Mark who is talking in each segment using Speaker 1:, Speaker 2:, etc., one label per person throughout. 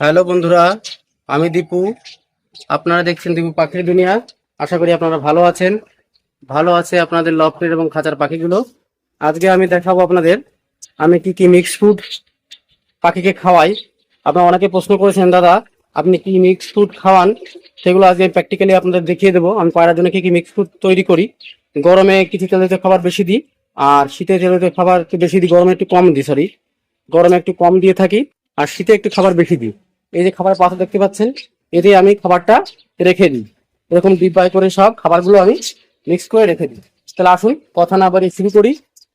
Speaker 1: Hello বন্ধুরা, আমি দীপু। আপনারা দেখছেন দীপু পাখির দুনিয়া। আশা করি আপনারা ভালো আছেন। ভালো আছে আপনাদের লফটের এবং খাঁচার পাখিগুলো। আজকে আমি দেখাবো আপনাদের, আমি কি কি মিক্স ফুড পাখিকে খাওয়াই। আপনারা অনেকে প্রশ্ন করেছেন, দাদা, আপনি কি মিক্স ফুড খাওয়ান? সেগুলো আজকে প্র্যাকটিক্যালি আপনাদের দেখিয়ে দেবো। আমি পায়রার জন্য কি কি মিক্স ফুড তৈরি করি। গরমে কিছু তেলিত খাবার বেশি দিই, আর শীতে তেলিত খাবার একটু বেশি দিই, গরমে একটু কম দিই সরি গরমে একটু কম দিয়ে থাকি, আর শীতে একটু খাবার বেশি দিই। এই যে খাবার পাতা দেখতে পাচ্ছেন, এতে আমি খাবারটা রেখে দিই। এরকম ডিব্বায় করে সব খাবারগুলো আমি মিক্স করে রেখে দিই। তাহলে আসুন, কথা না বাড়িয়ে শুরু করি।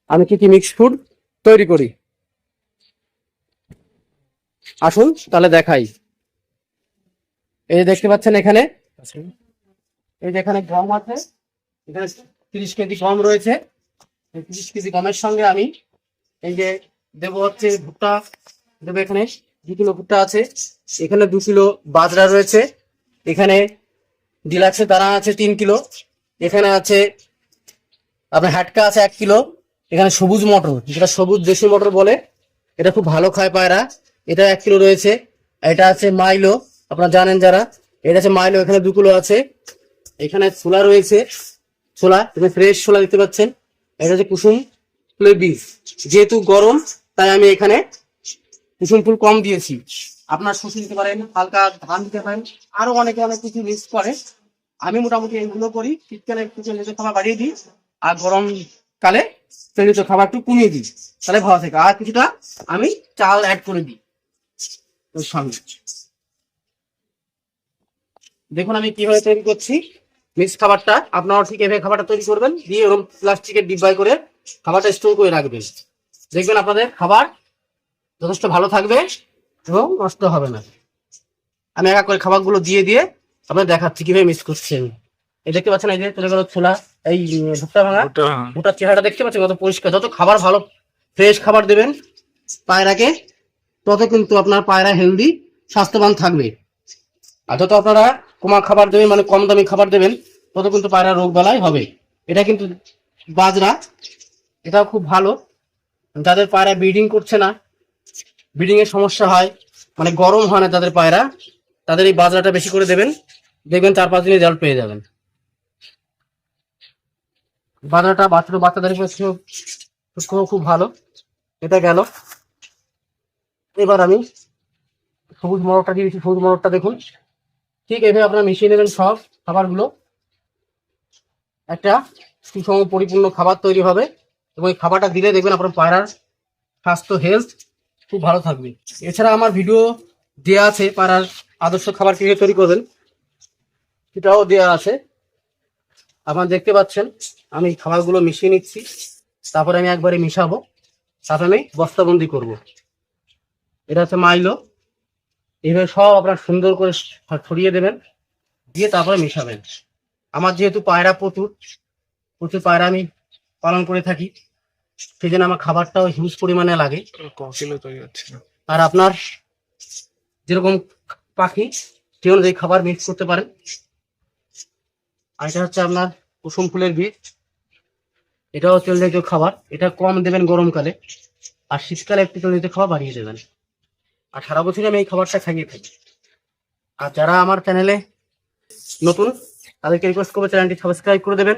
Speaker 1: আমি কি কি মিক্স ফুড তৈরি করি? আসুন, তাহলে দেখাই। এই যে দেখতে পাচ্ছেন এখানে, এই যে এখানে গম আছে, এখানে তিরিশ কেজি গম রয়েছে। তিরিশ কেজি গমের সঙ্গে আমি এই যে দেবো হচ্ছে ভুট্টা, দেবো এখানে দু কিলো ভুট্টা আছে। এখানে দু কিলো বাজরা রয়েছে। এখানে ডিলাক্সের দানা আছে তিন কিলো। এখানে আছে, আপনার হাটকা আছে এক কিলো। এখানে সবুজ মটর, যেটা সবুজ দেশি মটর বলে। এটা খুব ভালো খায় পায়রা। এটা এক কিলো রয়েছে। এটা আছে মাইলো, আপনারা জানেন যারা। এটা আছে মাইলো, এখানে দু কিলো আছে। এখানে ছোলা রয়েছে। ছোলা এখানে ফ্রেশ ছোলা দেখতে পাচ্ছেন। এটা হচ্ছে কুসুম বীজ। যেহেতু গরম, তাই আমি এখানে কুসুম ফুল কম দিয়েছি। আপনার শুষে দিতে পারেন, হালকা ধান দিতে পারেন, আরও অনেকে অনেক কিছু মিক্স করে। আমি মোটামুটি এইগুলো করি, শীতকালে একটু তেলিত খাবার বাড়িয়ে দিই, আর গরম কালে তেলিত খাবার একটু কমিয়ে দিই। তাহলে ভালো থাকে। আর কিছুটা আমি চাল অ্যাড করে দিই। ওর সঙ্গে। দেখুন আমি কীভাবে তৈরি করছি। মিক্স খাবারটা আপনারা ঠিক এভাবে খাবারটা তৈরি করবেন। দিয়ে এরকম প্লাস্টিকের ডিব্বায় করে খাবারটা স্টোর করে রাখবেন। দেখবেন আপনাদের খাবার যথেষ্ট ভালো থাকবে এবং নষ্ট হবে না। আমি একা করে খাবারগুলো দিয়ে দিয়ে আপনার দেখাচ্ছি কীভাবে মিস করছি আমি। এই দেখতে পাচ্ছেন এই যে চলে গেল ছোলা এই ভুট্টা ভাঙা। ভুট্টার চেহারাটা দেখতে পাচ্ছেন কত পরিষ্কার যত খাবার ভালো ফ্রেশ খাবার দেবেন পায়রাকে তত কিন্তু আপনার পায়রা হেলদি স্বাস্থ্যবান থাকবে। আর যত আপনারা কমা খাবার দেবেন মানে কম দামি খাবার দেবেন তত কিন্তু পায়রা রোগ বালাই হবে। এটা কিন্তু বাজরা এটাও খুব ভালো। যাদের পায়রা ব্রিডিং করছে না ব্রিডিং এর সমস্যা হয় মানে গরম হয় না তাদের পায়রা। তাদের এই বাজরাটা বেশি করে দেবেন, দেখবেন চার পাঁচ দিনে জল পেয়ে যাবেন। বাজরাটা বাচ্চা বাচ্চাদের খুব ভালো। এটা গেল। এবার আমি সবুজ মরকটা দিয়েছি সবুজ মরকটা দেখুন। ঠিক এভাবে আপনারা মিশিয়ে নেবেন সব খাবারগুলো। একটা সুষম পরিপূর্ণ খাবার তৈরি হবে এবং এই খাবারটা দিলে দেখবেন আপনার পায়রার স্বাস্থ্য হেলথ খুব ভালো থাকবে এছাড়া আমার ভিডিও দেয়া আছে পাড়ার আদর্শ খাবার কীভাবে তৈরি করবেন, সেটাও দেয়া আছে। আপনারা দেখতে পাচ্ছেন, আমি খাবারগুলো মিশিয়ে নিচ্ছি, তারপরে আমি একবারে মিশাবো, তারপরে আমি বস্তাবন্দি করব। এটা হচ্ছে মাইলো। এইভাবে সব আপনার সুন্দর করে ছড়িয়ে দেবেন, দিয়ে তারপরে মিশাবেন। আমার যেহেতু পায়রা প্রচুর প্রচুর পায়রা আমি পালন করে থাকি জন্য আমার খাবারটাও হিউজ পরিমাণে লাগে।
Speaker 2: কিলো তৈরি হচ্ছে।
Speaker 1: আর আপনার যেরকম পাখি সেই অনুযায়ী খাবার মিক্স করতে পারেন। আর এটা হচ্ছে আপনার কুসুম ফুলের বীজ। এটাও তেল জাতীয় খাবার। এটা কম দেবেন গরমকালে। আর শীতকালে একটু তেল জাতীয় খাবার বাড়িয়ে দেবেন। আর সারা বছরই আমি এই খাবারটা খাইয়ে থাকি। আর যারা আমার চ্যানেলে নতুন তাদেরকে রিকোয়েস্ট করব চ্যানেলটি সাবস্ক্রাইব করে দেবেন।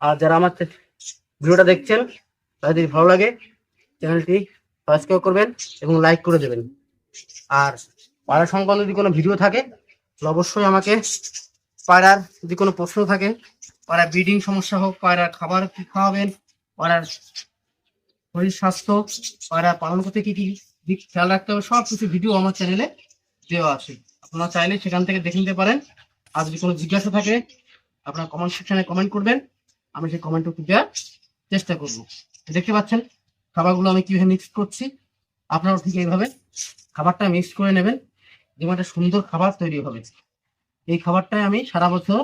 Speaker 1: আর যারা আমার ভিডিওটা দেখছেন তাদের যদি ভালো লাগে চ্যানেলটি সাবস্ক্রাইব করবেন এবং লাইক করে দেবেন। আর পায়রা সংক্রান্ত যদি কোনো ভিডিও থাকে, তাহলে অবশ্যই আমাকে পায়রার যদি কোনো প্রশ্ন থাকে পায়রা ব্রিডিং সমস্যা হোক পায়রার খাবার কি খাওয়াবেন পায়রার শরীর স্বাস্থ্য পায়রা পালন করতে কী কী দিক খেয়াল রাখতে হবে, সব কিছু ভিডিও আমার চ্যানেলে দেওয়া আছে। আপনারা চাইলে সেখান থেকে দেখে নিতে পারেন। আর যদি কোনো জিজ্ঞাসা থাকে, আপনারা কমেন্ট সেকশনে কমেন্ট করবেন। আমি সেই কমেন্ট উত্তর দেওয়ার চেষ্টা করব। দেখতে পাচ্ছেন, খাবারগুলো আমি কীভাবে মিক্স করছি? আপনারাও ঠিক এইভাবে খাবারটা মিক্স করে নেবেন। যেমন একটা সুন্দর খাবার তৈরি হবে। এই খাবারটাই আমি সারা বছর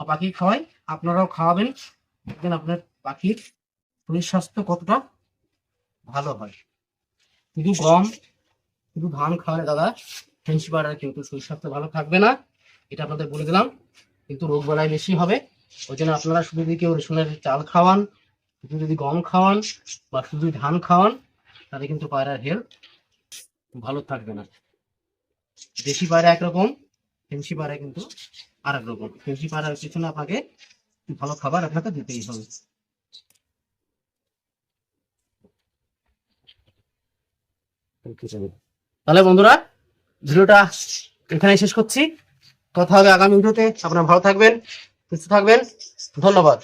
Speaker 1: পাখি খাওয়াই। আপনারাও খাওয়াবেন। দেখবেন আপনার পাখির শরীর স্বাস্থ্য কতটা ভালো হয়। শুধু গম, শুধু ধান খাওয়ালে দাদা ফেন্সি পাড়ার কিন্তু শরীর স্বাস্থ্য ভালো থাকবে না। এটা আপনাদের বলে দিলাম। কিন্তু রোগ বালাই বেশি হবে। ওই জন্য আপনারা শুধু যদি কেউ রেশনের চাল খাওয়ান শুধু যদি গম খাওয়ান বা শুধু ধান খাওয়ান তাহলে কিন্তু পায়রার হেলথ ভালো থাকবে না। দেশি পায়রা একরকম ফেন্সি পায়রা কিন্তু আর এক রকম ফেন্সি পায়রার পিছনে আপনাকে ভালো খাবার আপনাকে দিতেই হবে। তাহলে বন্ধুরা ভিডিওটা এখানে শেষ করছি। কথা হবে আগামী ভিডিওতে। আপনারা ভালো থাকবেন সুস্থ থাকবেন। ধন্যবাদ।